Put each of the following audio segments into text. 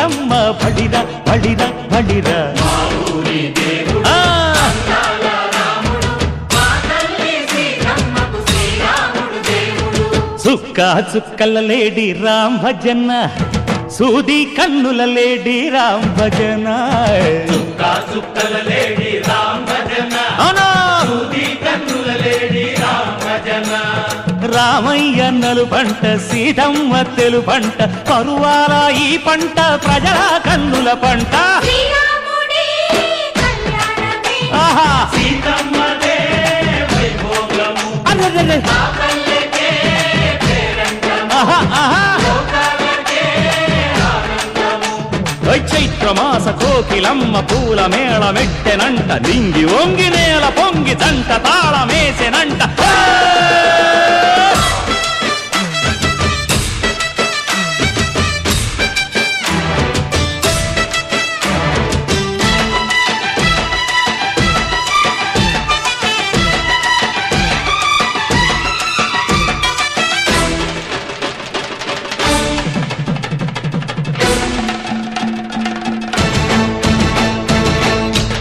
సీతమ్మ బడిర బడిర బడిర సుక్క చుక్కల లేడి రామ్ భజన సూది కన్నుల లేడి రామ్ భజన. సుక్క చుక్కల లేడి రామ్ భజన రామయ్య నలు పంట సీతమ్మ తెలు పంట పరువాల ఈ పంట ప్రజల కన్నుల పంట. ఆహా! సీతమ్మదే వైభోగము. చైత్రమాస కోకిలమ్మ పూల మేళ మెట్టెనంట నింగి ఒంగి నేల పొంగి జంట తాళమేసెనంట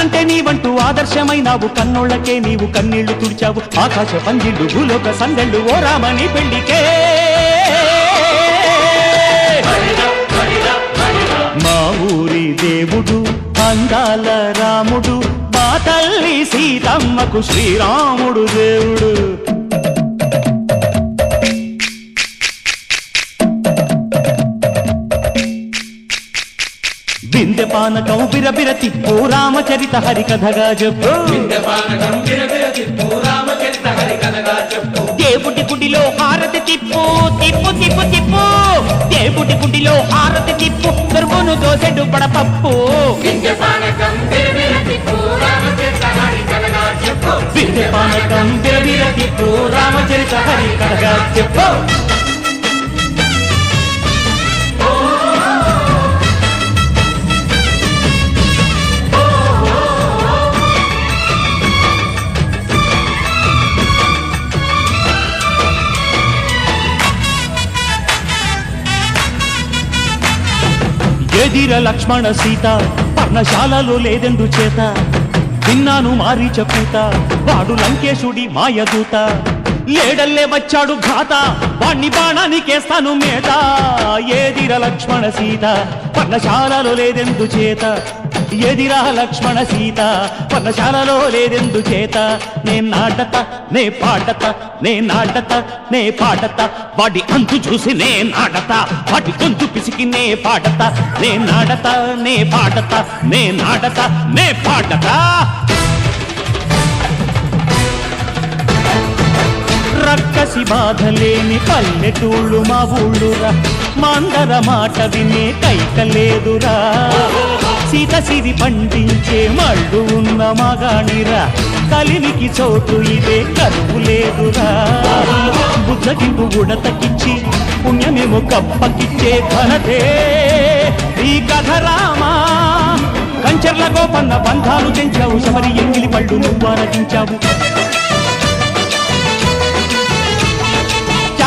అన్నంటే నీవంటూ ఆదర్శమైనావు. కన్నోళ్ళకే నీవు కన్నీళ్ళు తుడిచావు. ఆకాశ పందిళ్ళు భూలోక సందళ్ళు ఓ రామని పెళ్ళికే మా ఊరి దేవుడు అందాల రాముడు మా తల్లి సీతమ్మకు శ్రీరాముడు దేవుడు. బిందె పానకం బిరబిర తిప్పు రామచరిత రామచరిత హరికథగా చెప్పు. దేవుడి గుడిలో హారతి తిప్పు తిప్పు తిప్పు తిప్పు. దేవుడి గుడిలో హారతి తిప్పు దొరుకును దోసెడు పడపప్పు. విద్యపానకం విరవిర తిప్పు రామచరిత హరికథగా చెప్పు. బిందె పానకం బిరబిర తిప్పు రామచరిత హరికథగా చెప్పు. ఎదిర లక్ష్మణ సీత పర్ణశాలలో లేదెందు చేత. విన్నాను మారి చెప్పుత వాడు లంకేశుడి మాయదూత. లేడల్లే వచ్చాడు ఘాత వాణ్ణి బాణానికేస్తాను మేత. ఏదిర లక్ష్మణ సీత పర్ణశాలలో లేదెందు చేత. ఎదిరా లక్ష్మణ సీత పర్ణశాలలో లేదెందు చేత? నే నాటత నే పాటత నే నాటత నే పాటత. వాడి అంతు చూసి నే నాటత వాటి గొంతు పిసికి నే పాటత. నే నాటత నే పాటత నే నాటత నే పాడత రక్కసి బాధ లేని పల్లెటూళ్ళు మా ఊళ్ళురా. మాందర మాట వినే కైక లేదురా. సీత సిరి పండించే మళ్ళు ఉన్న మగాణిరా. కలినికి చోటు ఇదే కరువు లేదురా. బుద్ధగింపు ఉడతకిచ్చి పుణ్యమేమో కప్పకిచ్చే ధనదే ఈ కథ రామా కంచర్ల గోపన్న బంధాలు తెంచావు. శబరి ఎంగిలి పళ్ళు నువ్వు ఆరగించావు